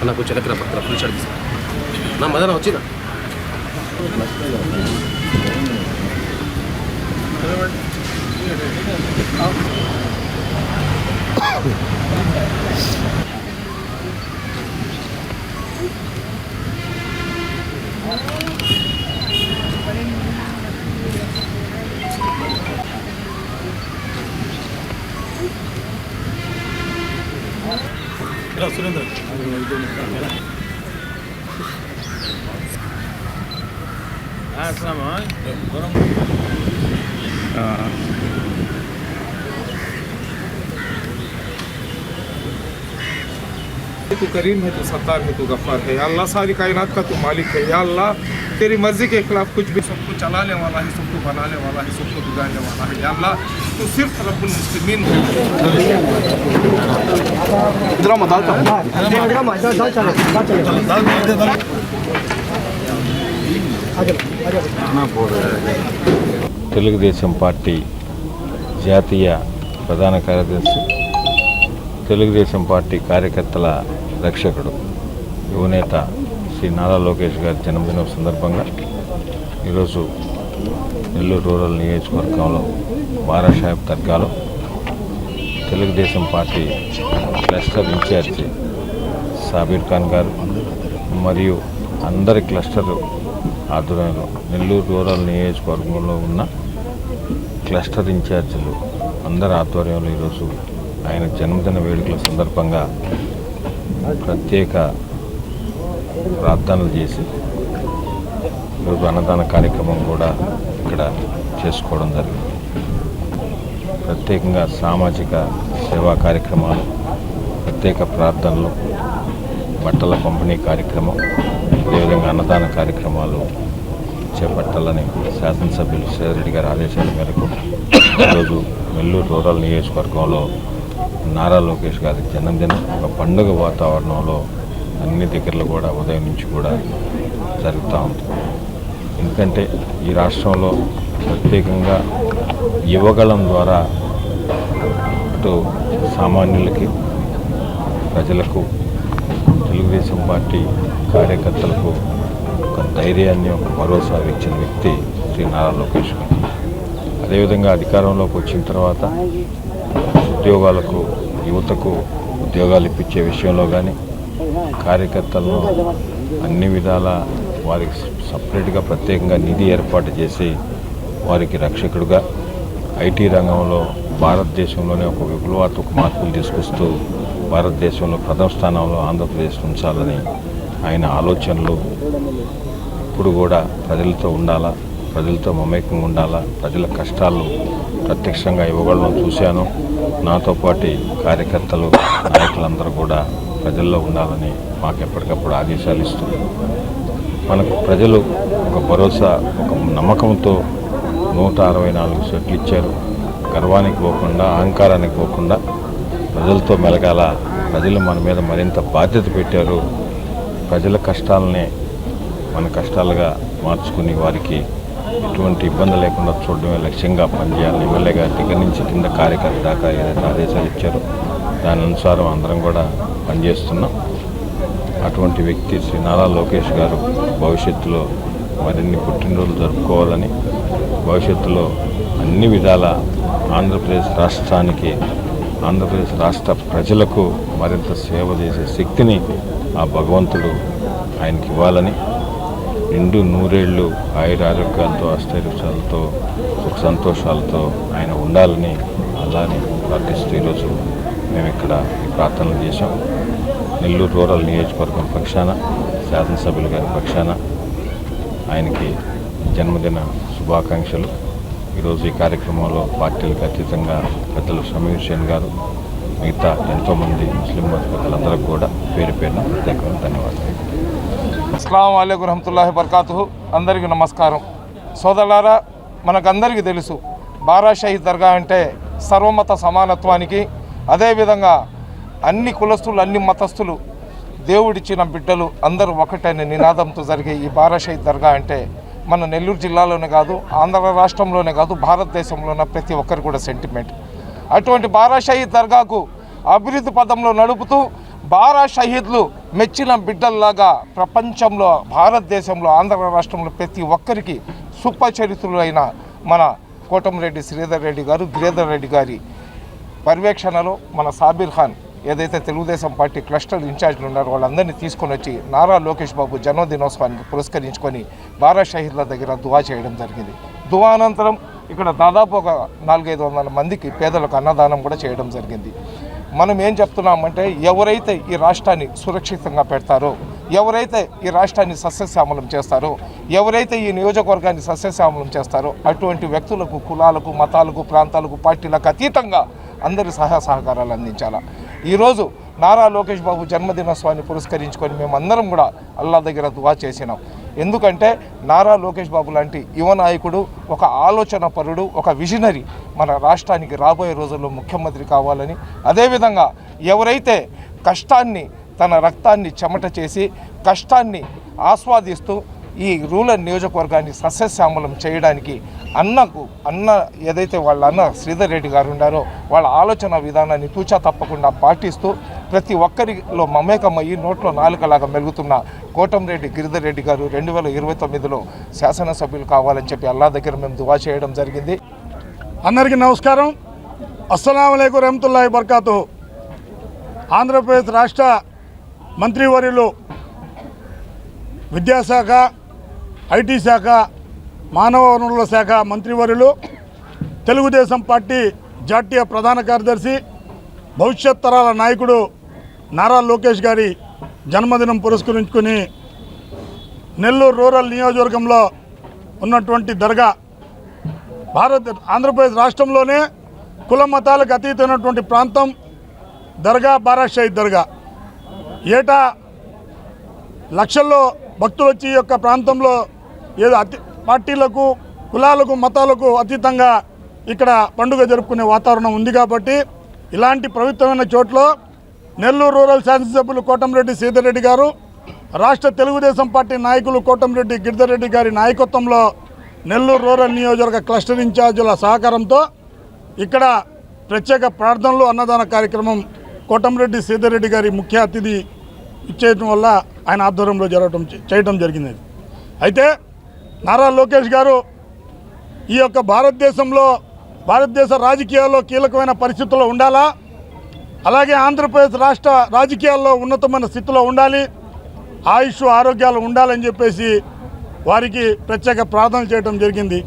అన్న కొంచెం ఎక్కడ పక్కన పిలిచాడు నా మదన వచ్చిందా? నా మదన వచ్చిన तू करीम है तू सत्तार है तू गफ्फार है या अल्लाह सारी कायनात का तू मालिक है या अल्लाह तेरी मर्जी के खिलाफ कुछ भी सबको चलाने वाला है सबको बनाने वाला है सबको बिगाड़ने वाला है या अल्लाह तू सिर्फ रब्बुल मुस्लिमीन हो తెలుగుదేశం పార్టీ జాతీయ ప్రధాన కార్యదర్శి తెలుగుదేశం పార్టీ కార్యకర్తల రక్షకుడు. యువనేత శ్రీ నారా లోకేష్ గారి జన్మదినం సందర్భంగా ఈరోజు నెల్లూరు రూరల్ నియోజకవర్గంలో బారాసాహెబ్ దర్గాలో Telugu Desam party cluster in charge Sabir Khan గారు మరియు అందరి క్లస్టర్ ఆధ్వర్యంలో నెల్లూరు రూరల్ నియోజకవర్గంలో ఉన్న క్లస్టర్ ఇన్ఛార్జీలు అందరి ఆధ్వర్యంలో ఈరోజు ఆయన జన్మదిన వేడుకల సందర్భంగా ప్రత్యేక ప్రార్థనలు చేసి ఈరోజు అన్నదాన కార్యక్రమం కూడా ఇక్కడ చేసుకోవడం జరిగింది. ప్రత్యేకంగా సామాజిక సేవా కార్యక్రమాలు ప్రత్యేక ప్రార్థనలు బట్టల పంపిణీ కార్యక్రమం అదేవిధంగా అన్నదాన కార్యక్రమాలు చేపట్టాలని శాసనసభ్యులు శ్రీరెడ్డి గారి ఆదేశాల మేరకు ఈరోజు నెల్లూరు రూరల్ నియోజకవర్గంలో నారా లోకేష్ గారి జన్మదినం ఒక పండుగ వాతావరణంలో అన్ని దగ్గరలో కూడా ఉదయం నుంచి కూడా జరుగుతూ ఉంది. ఎందుకంటే ఈ రాష్ట్రంలో ప్రత్యేకంగా యువగళం ద్వారా అటు సామాన్యులకి ప్రజలకు తెలుగుదేశం పార్టీ కార్యకర్తలకు ఒక ధైర్యాన్ని ఒక భరోసా ఇచ్చిన వ్యక్తి శ్రీ నారా లోకేష్ గారు. అదేవిధంగా అధికారంలోకి వచ్చిన తర్వాత ఉద్యోగాలకు యువతకు ఉద్యోగాలు ఇప్పించే విషయంలో కానీ కార్యకర్తలను అన్ని విధాల వారికి సపరేట్గా ప్రత్యేకంగా నిధి ఏర్పాటు చేసి వారికి రక్షకుడుగా ఐటీ రంగంలో భారతదేశంలోనే ఒక విప్లవాత్మక మార్పులు తీసుకొస్తూ భారతదేశంలో ప్రథమ స్థానంలో ఆంధ్రప్రదేశ్ ఉంచాలని ఆయన ఆలోచనలు ఇప్పుడు కూడా ప్రజలతో ఉండాలా? ప్రజలతో మమేకంగా ఉండాలా? ప్రజల కష్టాలు ప్రత్యక్షంగా ఇవ్వగలను చూశాను. నాతో పాటు కార్యకర్తలు నాయకులందరూ కూడా ప్రజల్లో ఉండాలని మాకు ఎప్పటికప్పుడు ఆదేశాలు ఇస్తూ మనకు ప్రజలు ఒక భరోసా ఒక నమ్మకంతో నూట అరవై నాలుగు సెట్లు ఇచ్చారు. గర్వానికి పోకుండా అహంకారానికి పోకుండా ప్రజలతో మెలగాల. ప్రజలు మన మీద మరింత బాధ్యత పెట్టారు. ప్రజల కష్టాలనే మన కష్టాలుగా మార్చుకుని వారికి ఎటువంటి ఇబ్బంది లేకుండా చూడడమే లక్ష్యంగా పనిచేయాలని ఎమ్మెల్యే గారి దగ్గర నుంచి కింద కార్యకర్త దాకా ఏదైతే ఆదేశాలు ఇచ్చారో దాని అనుసారం అందరం కూడా పనిచేస్తున్నాం. అటువంటి వ్యక్తి శ్రీ నారా లోకేష్ గారు భవిష్యత్తులో మరిన్ని పుట్టినరోజులు జరుపుకోవాలని భవిష్యత్తులో అన్ని విధాల ఆంధ్రప్రదేశ్ రాష్ట్రానికి ఆంధ్రప్రదేశ్ రాష్ట్ర ప్రజలకు మరింత సేవ చేసే శక్తిని ఆ భగవంతుడు ఆయనకి ఇవ్వాలని నిండు నూరేళ్ళు ఆయుర ఆరోగ్యాలతో సుఖ సంతోషాలతో ఆయన ఉండాలని అలానే ప్రార్థిస్తూ ఈరోజు మేము ఇక్కడ ప్రార్థనలు చేశాం. నెల్లూరు రూరల్ నియోజకవర్గం పక్షాన శాసనసభ్యులు గారి పక్షాన ఆయనకి జన్మదిన శుభాకాంక్షలు. ఈరోజు ఈ కార్యక్రమంలో పార్టీలకు అతీతంగా పెద్దలు సమీర్ హుసేన్ గారు మిగతా ఎంతోమంది ముస్లిం మత పెద్దలందరికీ కూడా పేరు పేరున ప్రత్యేకంగా ధన్యవాదాలు. అస్సలం అయికు రహమతుల్లాహి బర్కాతు అందరికీ నమస్కారం. సోదరులారా మనకందరికీ తెలుసు బారాషాహి దర్గా అంటే సర్వమత సమానత్వానికి అదేవిధంగా అన్ని కులస్తులు అన్ని మతస్థులు దేవుడిచ్చిన బిడ్డలు అందరూ ఒకటైన నినాదంతో జరిగే ఈ బారాషాహి దర్గా అంటే మన నెల్లూరు జిల్లాలోనే కాదు ఆంధ్ర రాష్ట్రంలోనే కాదు భారతదేశంలోనే ప్రతి ఒక్కరు కూడా సెంటిమెంట్ అటువంటి బారాషాహి దర్గాకు అభివృద్ధి పదంలో నడుపుతూ బారా షహీద్లు మెచ్చిన బిడ్డల్లాగా ప్రపంచంలో భారతదేశంలో ఆంధ్ర రాష్ట్రంలో ప్రతి ఒక్కరికి సుపచరిత్రులు అయిన మన కోటంరెడ్డి శ్రీధర్ రెడ్డి గారు గిరిధర్ రెడ్డి గారి పర్యవేక్షణలో మన సాబిర్ ఖాన్ ఏదైతే తెలుగుదేశం పార్టీ క్లస్టర్ ఇన్ఛార్జ్లు ఉన్నారో వాళ్ళందరినీ తీసుకొని వచ్చి నారా లోకేష్ బాబు జన్మదినోత్సవాన్ని పురస్కరించుకొని బారా షహీద్ల దగ్గర దువా చేయడం జరిగింది. దువా అనంతరం ఇక్కడ దాదాపు ఒక నాలుగైదు వందల మందికి పేదలకు అన్నదానం కూడా చేయడం జరిగింది. మనం ఏం చెప్తున్నామంటే ఎవరైతే ఈ రాష్ట్రాన్ని సురక్షితంగా పెడతారో ఎవరైతే ఈ రాష్ట్రాన్ని సస్యశ్యామలం చేస్తారో ఎవరైతే ఈ నియోజకవర్గాన్ని సస్యశ్యామలం చేస్తారో అటువంటి వ్యక్తులకు కులాలకు మతాలకు ప్రాంతాలకు పార్టీలకు అతీతంగా అందరి సహాయ సహకారాలు అందించాలా? ఈరోజు నారా లోకేష్ బాబు జన్మదినోత్సవాన్ని పురస్కరించుకొని మేమందరం కూడా అల్లా దగ్గర దువా చేసినాం. ఎందుకంటే నారా లోకేష్ బాబు లాంటి యువ నాయకుడు ఒక ఆలోచన పరుడు ఒక విజనరీ మన రాష్ట్రానికి రాబోయే రోజుల్లో ముఖ్యమంత్రి కావాలని అదేవిధంగా ఎవరైతే కష్టాన్ని తన రక్తాన్ని చెమట చేసి కష్టాన్ని ఆస్వాదిస్తూ ఈ రూరల్ నియోజకవర్గాన్ని సస్యశ్యామలం చేయడానికి అన్నకు అన్న ఏదైతే వాళ్ళ అన్న శ్రీధర్ రెడ్డి గారు ఉన్నారో వాళ్ళ ఆలోచన విధానాన్ని తూచా తప్పకుండా పాటిస్తూ ప్రతి ఒక్కరిలో మమేకమయ్యి నోట్లో నాలుకలాగా మెలుగుతున్న కోటంరెడ్డి గిరిధర్ రెడ్డి గారు రెండు వేల ఇరవై తొమ్మిదిలో శాసనసభ్యులు కావాలని చెప్పి అల్లా దగ్గర మేము దువా చేయడం జరిగింది. అందరికీ నమస్కారం. అస్సలం అయికు రహమతుల్లాhi బర్కాతు ఆంధ్రప్రదేశ్ రాష్ట్ర మంత్రివర్యులు విద్యాశాఖ ఐటీ శాఖ మానవ వనరుల శాఖ మంత్రివర్యులు తెలుగుదేశం పార్టీ జాతీయ ప్రధాన కార్యదర్శి భవిష్యత్ తరాల నాయకుడు నారా లోకేష్ గారి జన్మదినం పురస్కరించుకుని నెల్లూరు రూరల్ నియోజకవర్గంలో ఉన్నటువంటి దర్గా భారత్ ఆంధ్రప్రదేశ్ రాష్ట్రంలోనే కుల మతాలకు అతీతమైనటువంటి ప్రాంతం దర్గా బారా షహీద్ దర్గా. ఏటా లక్షల్లో భక్తులు వచ్చి యొక్క ప్రాంతంలో ఏదో అతి పార్టీలకు కులాలకు మతాలకు అతీతంగా ఇక్కడ పండుగ జరుపుకునే వాతావరణం ఉంది కాబట్టి ఇలాంటి పవిత్రమైన చోట్ల నెల్లూరు రూరల్ శాసనసభ్యులు కోటంరెడ్డి సీతారెడ్డి గారు రాష్ట్ర తెలుగుదేశం పార్టీ నాయకులు కోటంరెడ్డి గిరిధర్రెడ్డి గారి నాయకత్వంలో నెల్లూరు రూరల్ నియోజకవర్గ క్లస్టర్ ఇన్ఛార్జీల సహకారంతో ఇక్కడ ప్రత్యేక ప్రార్థనలు అన్నదాన కార్యక్రమం కోటంరెడ్డి సీతారెడ్డి గారి ముఖ్య అతిథి ఇచ్చేయటం వల్ల ఆయన ఆధ్వర్యంలో జరగటం చేయటం జరిగింది. అయితే నారా లోకేష్ గారు ఈ యొక్క భారతదేశంలో భారతదేశ రాజకీయాల్లో కీలకమైన పరిస్థితుల్లో ఉండాలా? అలాగే ఆంధ్రప్రదేశ్ రాష్ట్ర రాజకీయాల్లో ఉన్నతమైన స్థితిలో ఉండాలి ఆయుష్ ఆరోగ్యాలు ఉండాలని చెప్పేసి వారికి ప్రత్యేక ప్రార్థన చేయడం జరిగింది.